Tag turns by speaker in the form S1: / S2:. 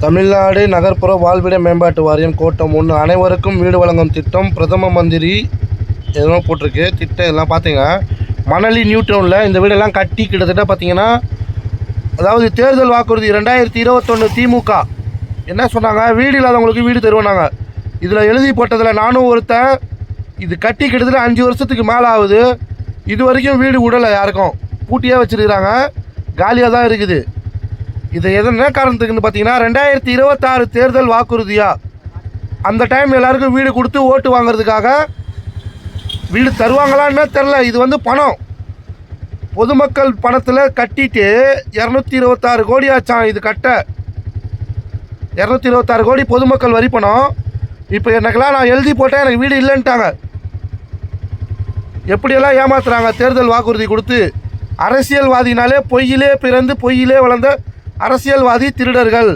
S1: தமிழ்நாடு நகர்ப்புற வாழ்விட மேம்பாட்டு வாரியம் கோட்டம் ஒன்று. அனைவருக்கும் வீடு வழங்கும் திட்டம் பிரதம மந்திரி எதுவும் போட்டிருக்கு. திட்டம் எல்லாம் பார்த்தீங்க மணலி நியூ டவுனில் இந்த வீடெல்லாம் கட்டி கிட்டத்தட்ட பார்த்தீங்கன்னா அதாவது தேர்தல் வாக்குறுதி ரெண்டாயிரத்தி இருபத்தொன்று திமுக. என்ன சொன்னாங்க? வீடு இல்லாதவங்களுக்கு வீடு தருவாங்க இதில் எழுதி போட்டதில் நானும் ஒருத்தன் இது கட்டி கிட்டத்தட்ட அஞ்சு வருஷத்துக்கு மேலே ஆகுது. இது வரைக்கும் வீடு விடலை யாருக்கும் பூட்டியே வச்சுருக்கிறாங்க. காலியாக தான் இருக்குது. இது எது என்ன காரணத்துக்குன்னு பார்த்தீங்கன்னா ரெண்டாயிரத்தி இருபத்தாறு தேர்தல் வாக்குறுதியா? அந்த டைம் எல்லாருக்கும் வீடு கொடுத்து ஓட்டு வாங்குறதுக்காக வீடு தருவாங்களான்னு தெரில இது வந்து பணம். பொதுமக்கள் பணத்தில் கட்டிட்டு இரநூத்தி இருபத்தாறு கோடி ஆச்சான் இது கட்ட? இரநூத்தி இருபத்தாறு கோடி பொதுமக்கள் வரி பணம். இப்போ எனக்கெல்லாம் நான் எழுதி போட்டேன் எனக்கு வீடு இல்லைன்ட்டாங்க. எப்படியெல்லாம் ஏமாத்துறாங்க? தேர்தல் வாக்குறுதி கொடுத்து அரசியல்வாதினாலே பொய்யிலே பிறந்து பொய்யிலே வளர்ந்த அரசியல்வாதி திருடர்கள்.